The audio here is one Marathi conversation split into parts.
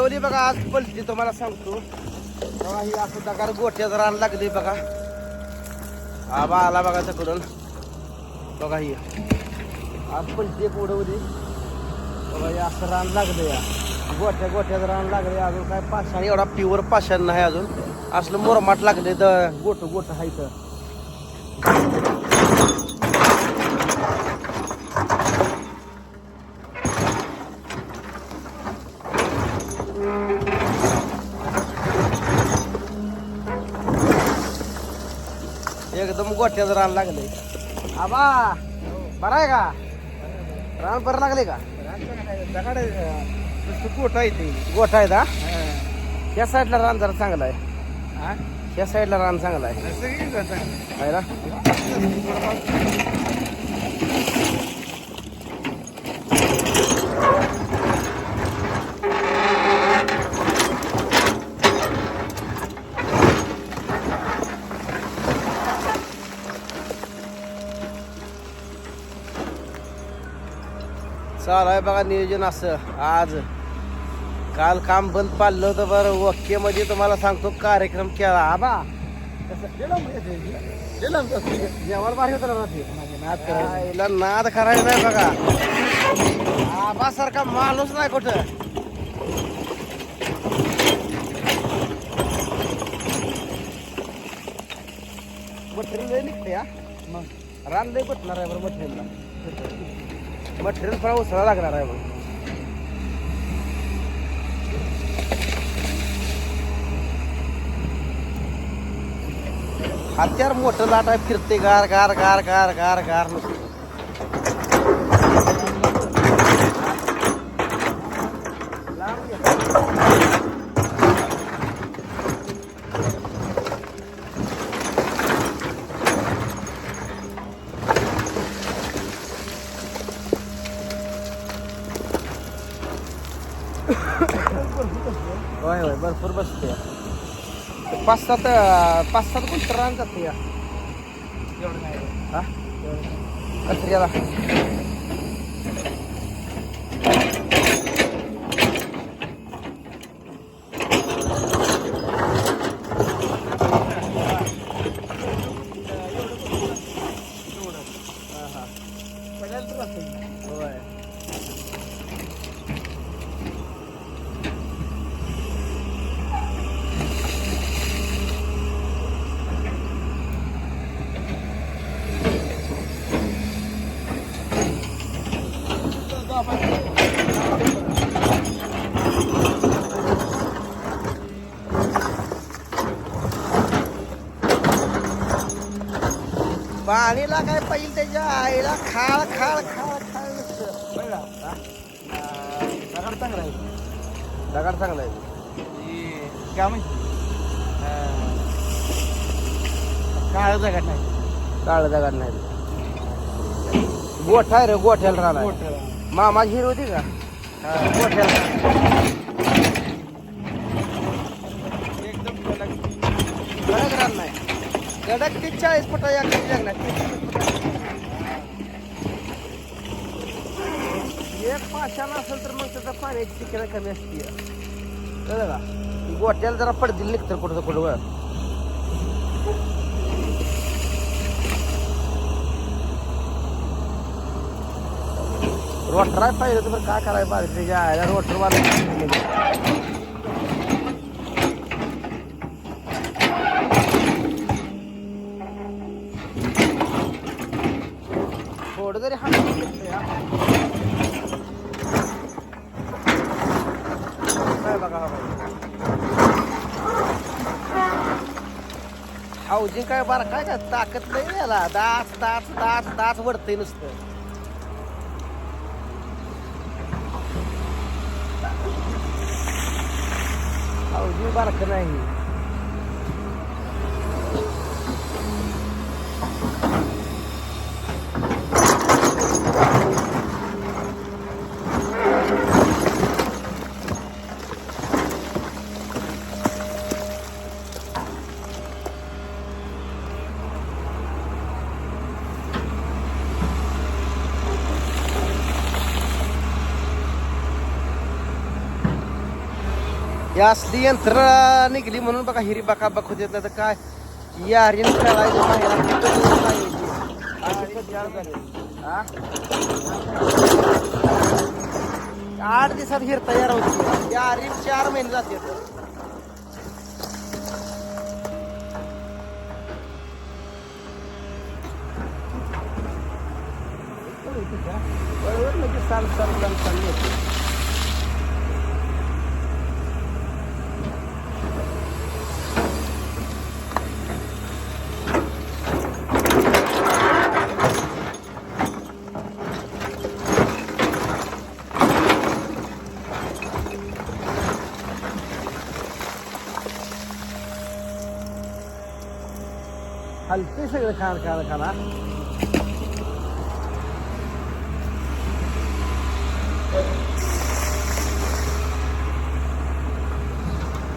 उडवली बघा आज पलटी तुम्हाला सांगतो. बघा ही असं दगार गोट्यात रान लागली बघा. आबा आला बघा तिकडून. बघा ही. आज पलटी एक उडवली. बघा हे असं रान लागलं या. गोठ्या गोट्यात रान लागले अजून काय पाषाण एवढा प्युअर पाषाण नाही अजून. असलं मोरमाट लागले तर गोठ गोट हाय एकदम गोट्यात रान लागले आबा बरं आहे का? रान बरं लागले का? गोट आहे ते गोठा आहे का या साईडला रान जरा चांगलं आहे. या साईडला रान चांगलं आहे. आहे ना? चालू आहे बघा नियोजन असं. आज काल काम बंद पाडलं होतं बरं. ओके मध्ये तुम्हाला सांगतो कार्यक्रम केला. आबा आईला नाद करायचा आहे बघा. आबा सारखा माणूस नाही कुठं. मटेरियल निघते मग? रान लय बटणार आहे बरं मटेरियलला. मटेरियल फार उसळा लागणार आहे मग हत्यार मोठं लाट आहे फिरते गार गार गार गार गार गार नुसतं. होय होय भरपूर बसते पाच सात पाच सात गुंठ रान जाते या हा कत्र्याला होय पाणीला काय पाहिजे त्याच्या आईला खाळ खाळ खाळ खाळ? दगड चांगला आहे. दगड चांगला आहे. काय माहिती काळ दगड नाही. काळ दगड नाही. गोठा आहे रे गोठ्याला राहणार. मामाची हिर होती का? गोठ्याला एकदम कडक. कडक रान नाही कडक ते चाळीस फुटा या कधी लागणार. एक पाषाण असेल तर मग त्याचा पाण्याची शिकणं कमी असते. कळलं का? गोट्याला जरा पडतील निघतं कुठं कुठं वर रोटराय पाहिजे तर काय करायला पाहिजे त्याच्या आयला रोटर वगैरे हा बघा हाऊजिंग काय बार काय का ताकद नाही याला. दास दास दास दास वडते नुसतं. हाऊजिंग बारक नाही? ही असली यंत्रणा निघली म्हणून बघा हिरी बका बक होत येत तर काय? या हरिण आठ दिवसात हिर तयार होती. या हरिण चार महिने जाते बरोबर म्हणजे चाल चालू साल चालली होती हलते सगळं खाण खाण खाना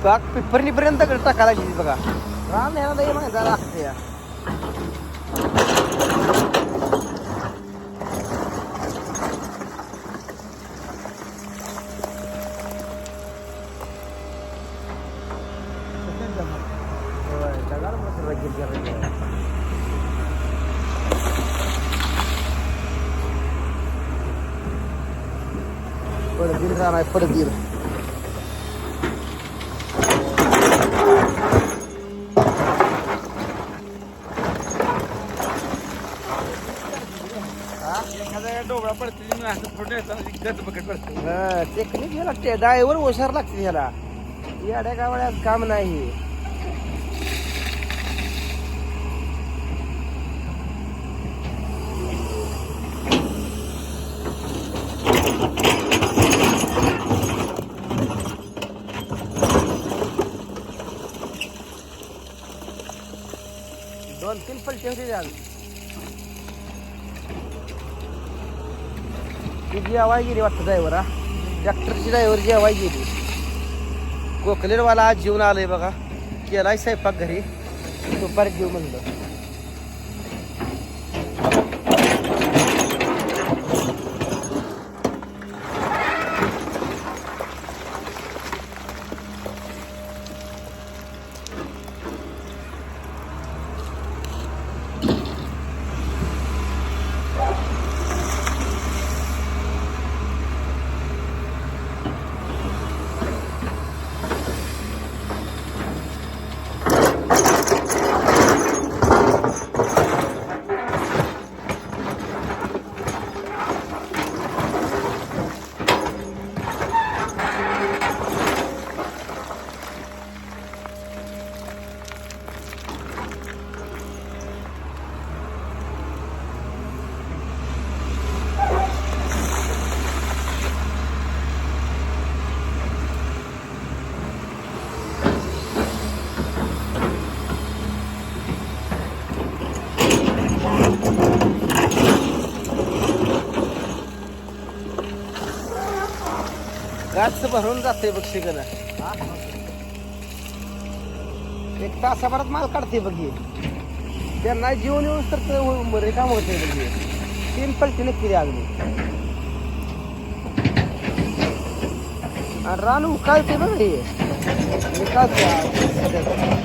बाग पिपरणीपर्यंत टाकायला लागली बघा राम याला लई मग जरा लागते या पडगीर जाणार पडगीर एखाद्या डोबळा पडते टेक्निक लागते डायवर हुशार लागते ह्याला येड्या गावड्यात काम नाही. दोन तीन पलटे होते आज ती जेवाय गेली वाटतं ड्रायव्हर हा ट्रॅक्टरची ड्रायव्हर जेवाय गेली कोकलेरवाला आज जेवण आलंय बघा केलाय स्वयंपाक घरी दुपारी जेव म्हणलं गाच भरून जाते बघ शिकन एक तासाभरात माल काढते बघ त्यांना जीवन येऊन तर रिकाम होते बघ तीन पलटी नक्की द्या अगदी रान उकाळते बघ हे. निकालते